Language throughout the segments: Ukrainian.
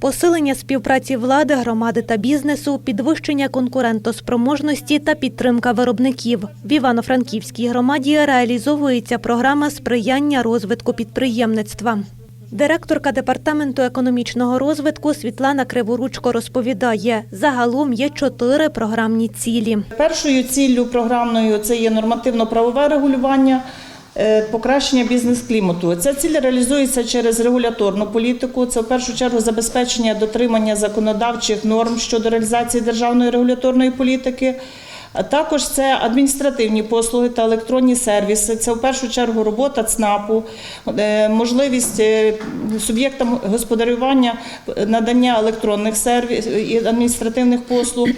посилення співпраці влади, громади та бізнесу, підвищення конкурентоспроможності та підтримка виробників. В Івано-Франківській громаді реалізовується програма сприяння розвитку підприємництва. Директорка департаменту економічного розвитку Світлана Криворучко розповідає, загалом є чотири програмні цілі. Першою ціллю програмною це є нормативно-правове регулювання. Е, Покращення бізнес-клімату. Ця ціль реалізується через регуляторну політику. Це в першу чергу забезпечення дотримання законодавчих норм щодо реалізації державної регуляторної політики. Також це адміністративні послуги та електронні сервіси. Це в першу чергу робота ЦНАПу, е, можливість е, суб'єктам господарювання надання електронних сервісів і адміністративних послуг.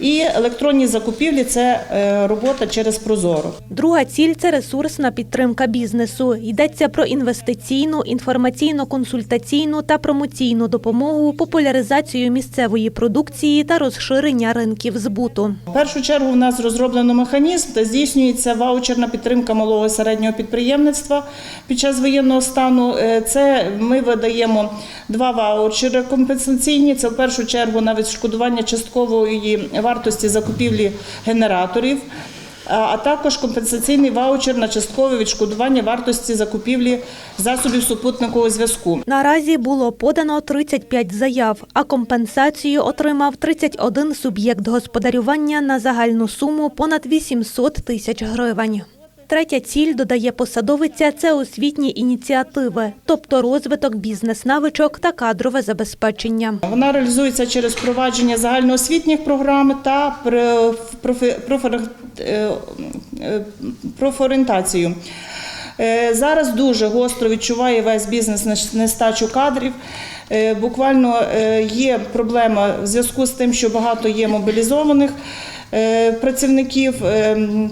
І електронні закупівлі це е, робота через Прозоро. Друга ціль це ресурсна підтримка бізнесу. Йдеться про інвестиційну, інформаційно-консультаційну та промоційну допомогу, популяризацію місцевої продукції та розширення ринків збуту. В першу чергу нас розроблено механізм, де здійснюється ваучерна підтримка малого і середнього підприємництва під час воєнного стану. Е, Це ми видаємо два ваучери компенсаційні. Це в першу чергу на відшкодування часткової вартості закупівлі генераторів. А- також компенсаційний ваучер на часткове відшкодування вартості закупівлі засобів супутникового зв'язку. Наразі було подано 35 заяв, а компенсацію отримав 31 суб'єкт господарювання на загальну суму понад 800 тисяч гривень. Третя ціль, додає посадовиця, це освітні ініціативи, тобто розвиток бізнес-навичок та кадрове забезпечення. Вона реалізується через впровадження загальноосвітніх програм та е, е, профорієнтацію. Е, Зараз дуже гостро відчуває весь бізнес нес- нестачу кадрів. Буквально є проблема в зв'язку з тим, що багато є мобілізованих працівників.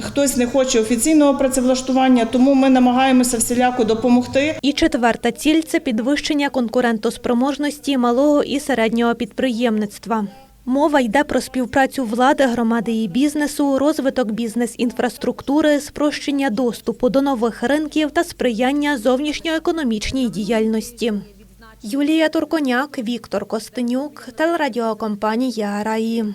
Хтось не хоче офіційного працевлаштування, тому ми намагаємося всіляко допомогти. І четверта ціль це підвищення конкурентоспроможності малого і середнього підприємництва. Мова йде про співпрацю влади, громади і бізнесу, розвиток бізнес-інфраструктури, спрощення доступу до нових ринків та сприяння зовнішньоекономічній діяльності. Юлія Турконяк, Віктор Костенюк, телерадіокомпанія Раї.